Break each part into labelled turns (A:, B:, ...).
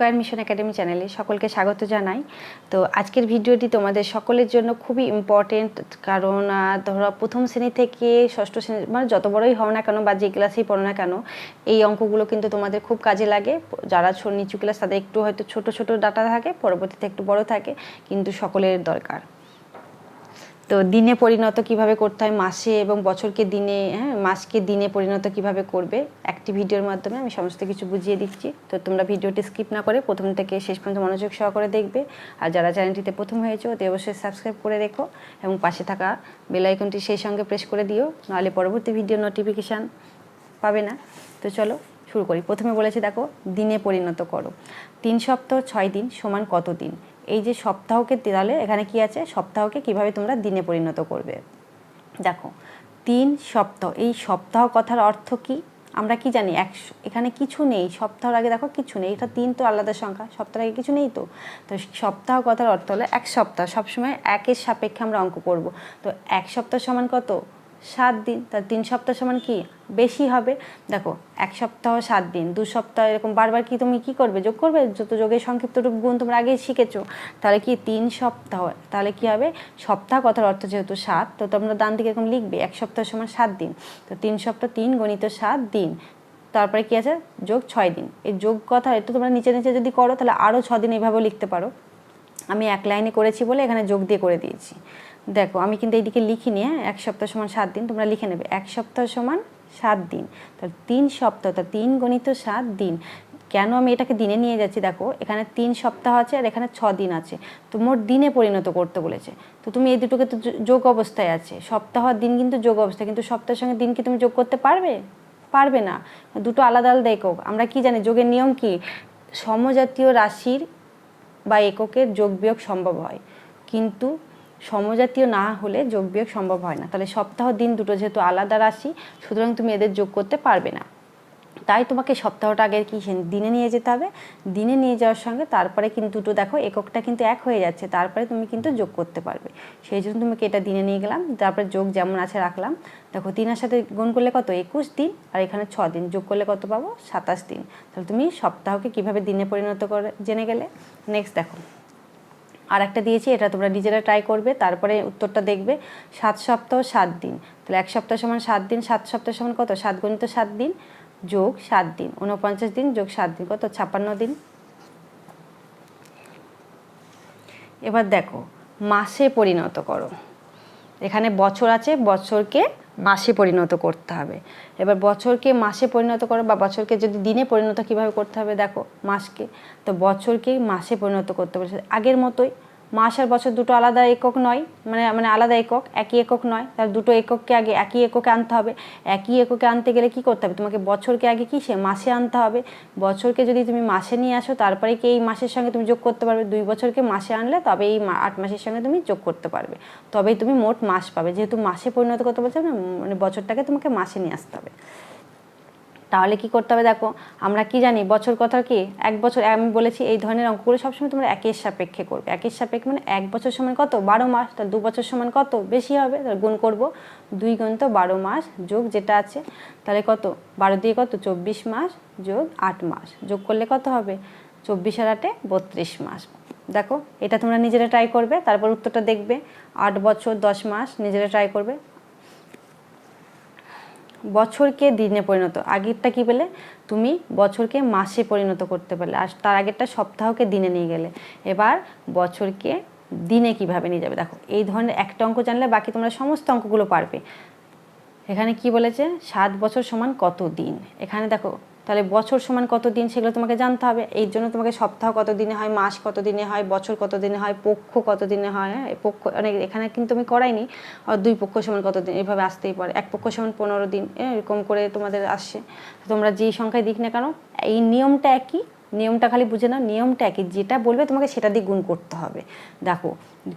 A: Square mission academy চ্যানেলে সকলকে স্বাগত জানাই। তো আজকের ভিডিওটি তোমাদের সকলের জন্য খুবই ইম্পর্টেন্ট কারণ ধরো প্রথম শ্রেণি থেকে ষষ্ঠ শ্রেণি মানে যত বড়ই হও না কেন বা যে ক্লাসেই পড়ো না কেন, এই অঙ্কগুলো কিন্তু তোমাদের খুব কাজে লাগে। যারা নিচু ক্লাস তাদের একটু হয়তো ছোট ছোট ডাটা থাকে, পরবর্তীতে একটু বড় থাকে, কিন্তু সকলের দরকার। তো দিনে পরিণত কীভাবে করতে হয় মাসে এবং বছরকে দিনে হ্যাঁ মাসকে দিনে পরিণত কীভাবে করবে? একটি ভিডিওর মাধ্যমে আমি সমস্ত কিছু বুঝিয়ে দিচ্ছি। তো তোমরা ভিডিওটি স্কিপ না করে প্রথম থেকে শেষ পর্যন্ত মনোযোগ সহকারে দেখবে। আর যারা চ্যানেলটিতে প্রথম হয়েছে, অতি অবশ্যই সাবস্ক্রাইব করে রেখো এবং পাশে থাকা বেল আইকনটি সেই সঙ্গে প্রেস করে দিও, নাহলে পরবর্তী ভিডিও নোটিফিকেশান পাবে না। তো চলো শুরু করি। প্রথমে বলেছি, দেখো, দিনে পরিণত করো। তিন সপ্তাহ, ছয় দিন সমান কত দিন? এই যে সপ্তাহকে তাহলে এখানে কি আছে? সপ্তাহকে কীভাবে তোমরা দিনে পরিণত করবে? দেখো, তিন সপ্তাহ, এই সপ্তাহ কথার অর্থ কি? আমরা কি জানি? এক, এখানে কিছু নেই, সপ্তাহর আগে দেখো কিছু নেই, এটা তিন তো আলাদা সংখ্যা, সপ্তাহের আগে কিছু নেই তো? তো সপ্তাহ কথার অর্থ হলো এক সপ্তাহ, সবসময় একের সাপেক্ষে আমরা অঙ্ক করব। তো এক সপ্তাহ সমান কত? সাত দিন তার তিন সপ্তাহ সমান কি? বেশি হবে। দেখো, এক সপ্তাহ সাত দিন, দু সপ্তাহ এরকম বারবার কি তুমি কি করবে? যোগ করবে? যত যোগের সংক্ষিপ্ত রূপ গুণ তোমরা আগেই শিখেছো, তাহলে কি তিন সপ্তাহ? তাহলে কি হবে? সপ্তাহ কথার অর্থ যেহেতু সাত, তো তোমরা ডান দিকে এরকম লিখবে, এক সপ্তাহ সমান সাত দিন। তো তিন সপ্তাহ তিন গণিত সাত দিন। তারপরে কি আছে? যোগ ছয় দিন। এই যোগ কথা একটু তোমরা নিচে নিচে যদি করো, তাহলে আরও ছ দিন এভাবেও লিখতে পারো। আমি এক লাইনে করেছি বলে এখানে যোগ দিয়ে করে দিয়েছি। দেখো, আমি কিন্তু এইদিকে লিখিনি হ্যাঁ? এক সপ্তাহ সমান সাত দিন, তোমরা লিখে নেবে। এক সপ্তাহ সমান সাত দিন। তাহলে তিন সপ্তাহ, তা তিন গণিত সাত দিন। কেন আমি এটাকে দিনে নিয়ে যাচ্ছি? দেখো, এখানে তিন সপ্তাহ আছে আর এখানে ছ দিন আছে। তো মোট দিনে পরিণত করতে বলেছে। তো তুমি এই দুটোকে তো যোগ অবস্থায় আছে। সপ্তাহ দিন কিন্তু যোগ অবস্থায় কিন্তু সপ্তাহের সঙ্গে দিন কি তুমি যোগ করতে পারবে? পারবে না। দুটো আলাদা আলাদা একক। আমরা কি জানি, যোগের নিয়ম কি? সমজাতীয় রাশির বা এককের যোগ বিয়োগ সম্ভব হয়। কিন্তু সমজাতীয় না হলে যোগ বিয়োগ সম্ভব হয় না। তাহলে সপ্তাহ, দিন দুটো যেহেতু আলাদা রাশি, সুতরাং তুমি এদের যোগ করতে পারবে না। তাই তোমাকে সপ্তাহটা আগে কি দিনে নিয়ে যেতে হবে। দিনে নিয়ে যাওয়ার সঙ্গে তারপরে কিন্তু দুটো দেখো, এককটা কিন্তু এক হয়ে যাচ্ছে। তারপরে তুমি কিন্তু যোগ করতে পারবে। সেই জন্য তোমাকে এটা দিনে নিয়ে গেলাম। তারপরে যোগ যেমন আছে রাখলাম। দেখো, তিনের সাথে গুণ করলে কত? একুশ দিন। আর এখানে ছ দিন। যোগ করলে কত পাবো? সাতাশ দিন। তাহলে তুমি সপ্তাহকে কীভাবে দিনে পরিণত করে জেনে গেলে? নেক্সট দেখো। আর একটা দিয়েছি, এটা তোমরা নিজেরা ট্রাই করবে, তারপরে উত্তরটা দেখবে, সাত সপ্তাহ সাত দিন। তাহলে এক সপ্তাহ সমান সাত দিন, সাত সপ্তাহ সমান কত? সাত গণিত সাত দিন যোগ সাত দিন উনপঞ্চাশ দিন যোগ সাত দিন, কত? ছাপ্পান্ন দিন। এবার দেখো, মাসে পরিণত করো। এখানে বছর আছে, বছরকে মাসে পরিণত করতে হবে। এবার বছরকে মাসে পরিণত করো বা বছরকে যদি দিনে পরিণত কীভাবে করতে হবে? দেখো, মাসকে, তো বছরকে মাসে পরিণত করতে হবে। আগের মতোই মাস আর বছর দুটো আলাদা একক নয় মানে মানে আলাদা একক, একই একক নয়। তার দুটো একককে আগে, একই এককে আনতে হবে। একই এককে আনতে গেলে কি করতে হবে? তোমাকে বছরকে আগে কি সে মাসে আনতে হবে? বছরকে যদি তুমি মাসে নিয়ে আসো, তারপরে কি এই মাসের সঙ্গে তুমি যোগ করতে পারবে? দুই বছরকে মাসে আনলে তবে এই আট মাসের সঙ্গে তুমি যোগ করতে পারবে। তবেই তুমি মোট মাস পাবে। যেহেতু মাসে পরিণত করতে বলছে মানে বছরটাকে তোমাকে মাসে নিয়ে আসতে হবে। তাহলে কি করতে হবে দেখো, আমরা কি জানি, বছর কথা কি, এক বছর, আমি বলেছি এই ধরনের অঙ্কগুলো সবসময় তোমরা একের সাপেক্ষে করবে। একের সাপেক্ষে মানে এক বছর সমান কত? বারো মাস, তাহলে দু বছর সমান কত? বেশি হবে, তাহলে গুণ করব। দুই গুণ তো বারো মাস যোগ যেটা আছে, তাহলে কত? বারো দিয়ে কত? চব্বিশ মাস যোগ আট মাস। যোগ করলে কত হবে? চব্বিশ আর আটে বত্রিশ মাস। দেখো, এটা তোমরা নিজেরা ট্রাই করবে, তারপর উত্তরটা দেখবে। আট বছর, দশ মাস নিজেরা ট্রাই করবে। বছরকে দিনে পরিণত। আগেরটা কি পেলে? তুমি বছরকে মাসে পরিণত করতে পারলে। আর তার আগেরটা সপ্তাহকে দিনে নিয়ে গেলে। এবার বছরকে দিনে কীভাবে নিয়ে যাবে? দেখো, এই ধরনের একটা অঙ্ক জানলে বাকি তোমরা সমস্ত অঙ্কগুলো পারবে। এখানে কি বলেছে? সাত বছর সমান কত দিন? এখানে দেখো তাহলে বছর সমান কত দিন সেগুলো তোমাকে জানতে হবে। এই জন্য তোমাকে সপ্তাহ কত দিনে হয় মাস কত দিনে হয় বছর কত দিনে হয় পক্ষ কত দিনে হয় হ্যাঁ, পক্ষ অনেক এখানে কিন্তু আমি করাইনি। আর দুই পক্ষ সমান কত দিন এভাবে আসতেই পারে। এক পক্ষ সমান পনেরো দিন এরকম করে তোমাদের আসছে। তোমরা যেই সংখ্যায় দিক না কেন এই নিয়মটা একই। নিয়মটা খালি বুঝে নাও, নিয়মটা একই, যেটা বলবে তোমাকে সেটা দিয়ে গুণ করতে হবে। দেখো,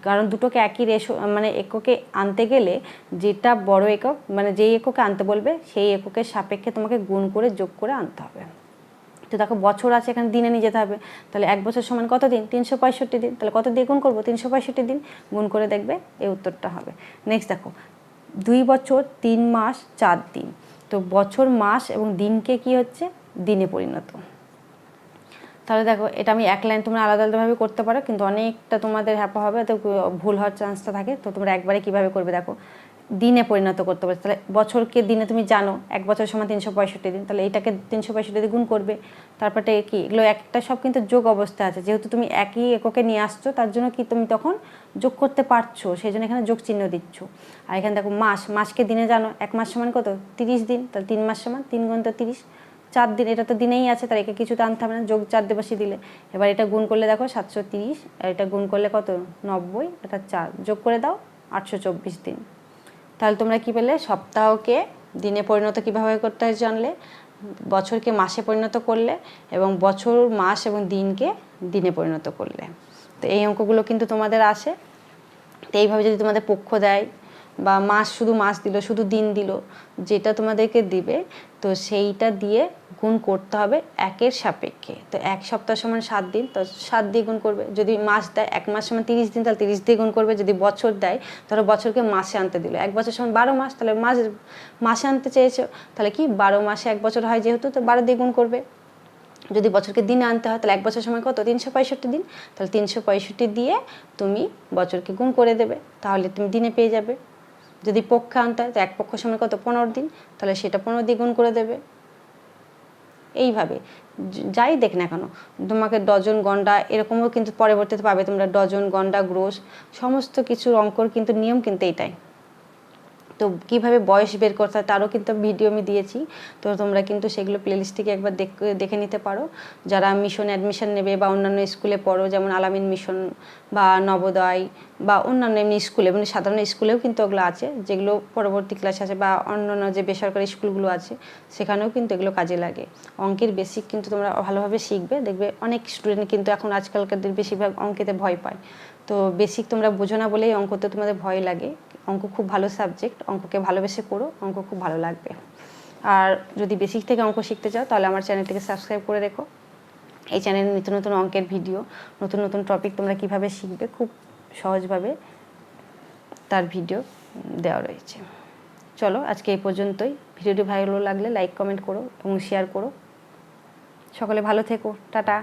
A: কারণ দুটোকে একই রেশো মানে এককে আনতে গেলে যেটা বড় একক মানে যেই এককে আনতে বলবে, সেই এককের সাপেক্ষে তোমাকে গুণ করে, যোগ করে আনতে হবে। তো দেখো, বছর আছে, এখানে দিনে নিয়ে যেতে হবে। তাহলে এক বছর সমান কত দিন? তিনশো পঁয়ষট্টি দিন। তাহলে কত দিয়ে গুণ করব? তিনশো পঁয়ষট্টি দিন। গুণ করে দেখবে, এই উত্তরটা হবে। নেক্সট দেখো, দুই বছর, তিন মাস, চার দিন। তো বছর, মাস এবং দিনকে কি হচ্ছে? দিনে পরিণত। তাহলে দেখো, এটা আমি এক লাইন তোমরা আলাদা আলাদাভাবে করতে পারো, কিন্তু অনেকটা তোমাদের হ্যাপা হবে, তো ভুল হওয়ার চান্সটা থাকে। তো তোমরা একবারে কীভাবে করবে দেখো, দিনে পরিণত করতে পারবে তাহলে বছরকে দিনে তুমি জানো, এক বছর সময় তিনশো পঁয়ষট্টি দিন, তাহলে এটাকে তিনশো পঁয়ষট্টি গুণ করবে। তারপরে কি, এগুলো একটা সব কিন্তু যোগ অবস্থা আছে। যেহেতু তুমি একই এককে নিয়ে আসছো, তার জন্য কি তুমি তখন যোগ করতে পারছ সেই জন্য এখানে যোগ চিহ্ন দিচ্ছ। আর এখানে দেখো মাস, মাসকে দিনে জানো, এক মাস সমান কত? তিরিশ দিন, তাহলে তিন মাস সমান তিন গুণ তো তিরিশ। চার দিন, এটা তো দিনেই আছে, তার একে কিছু আনতে হবে না, যোগ চার দিবসে দিলে। এবার এটা গুণ করলে দেখো সাতশো তিরিশ, আর এটা গুণ করলে কত? নব্বই, এটা চার। যোগ করে দাও, আটশো চব্বিশ দিন। তাহলে তোমরা কি পেলে? সপ্তাহকে দিনে পরিণত কীভাবে করতে হয় জানলে? বছরকে মাসে পরিণত করলে এবং বছর, মাস এবং দিনকে দিনে পরিণত করলে। তো এই অঙ্কগুলো কিন্তু তোমাদের আসে। তো এইভাবে যদি তোমাদের পক্ষ দেয় বা মাস শুধু মাস দিল, শুধু দিন দিল, যেটা তোমাদেরকে দিবে, তো সেইটা দিয়ে গুণ করতে হবে একের সাপেক্ষে। তো এক সপ্তাহ সমান সাত দিন, তো সাত দিয়ে গুণ করবে। যদি মাস দেয়, এক মাস সমান তিরিশ দিন, তাহলে তিরিশ দিয়ে গুণ করবে। যদি বছর দেয়, তাহলে বছরকে মাসে আনতে দিল। এক বছর সমান বারো মাস, তাহলে মাস, মাসে আনতে চেয়েছো, তাহলে কি বারো মাসে এক বছর হয় যেহেতু, তো বারো দিয়ে গুণ করবে। যদি বছরকে দিনে আনতে হয়, তাহলে এক বছর সময় কত? তিনশো পঁয়ষট্টি দিন। তাহলে তিনশো পঁয়ষট্টি দিয়ে তুমি বছরকে গুণ করে দেবে। তাহলে তুমি দিনে পেয়ে যাবে। যদি পক্ষে আনতে হয়, তো এক পক্ষ সময় কত? পনেরো দিন। তাহলে সেটা পনেরো দ্বিগুণ করে দেবে। এইভাবে। যাই দেখ না কেন, তোমাকে ডজন, গন্ডা এরকমও কিন্তু পরবর্তীতে পাবে। তোমরা ডজন, গন্ডা, গ্রোস, সমস্ত কিছুর অঙ্কর কিন্তু নিয়ম কিন্তু এইটাই তো কীভাবে বয়স বের করতে হয় তারও কিন্তু ভিডিও আমি দিয়েছি। তো তোমরা কিন্তু সেগুলো প্লেলিস্ট থেকে একবার দেখ- নিতে পারো। যারা মিশন অ্যাডমিশন নেবে বা অন্যান্য স্কুলে পড়ো, যেমন আলামিন মিশন বা নবোদয় বা অন্যান্য এমনি স্কুলে মানে সাধারণ স্কুলেও কিন্তু ওগুলো আছে, যেগুলো পরবর্তী ক্লাস আছে বা অন্যান্য যে বেসরকারি স্কুলগুলো আছে, সেখানেও কিন্তু এগুলো কাজে লাগে। অঙ্কের বেসিক কিন্তু তোমরা ভালোভাবে শিখবে, দেখবে অনেক স্টুডেন্ট কিন্তু এখন আজকালকার বেশিরভাগ অঙ্কেতে ভয় পায়। তো বেসিক তোমরা বোঝো না বলেই অঙ্কতে তোমাদের ভয় লাগে। অঙ্ক খুব ভালো সাবজেক্ট অঙ্ককে ভালোবেসে পড়ো অঙ্ক খুব ভালো লাগবে। আর যদি বেসিক থেকে অঙ্ক শিখতে চাও, তাহলে আমার চ্যানেলটিকে সাবস্ক্রাইব করে রেখো। এই চ্যানেলে নিত্য নতুন অঙ্কের ভিডিও নতুন নতুন টপিক তোমরা কীভাবে শিখবে, খুব সহজভাবে তার ভিডিও দেওয়া রয়েছে। চলো, আজকে এই পর্যন্তই। ভিডিওটি ভালো লাগলে লাইক কমেন্ট করো এবং শেয়ার করো। সকলে ভালো থেকো। টাটা।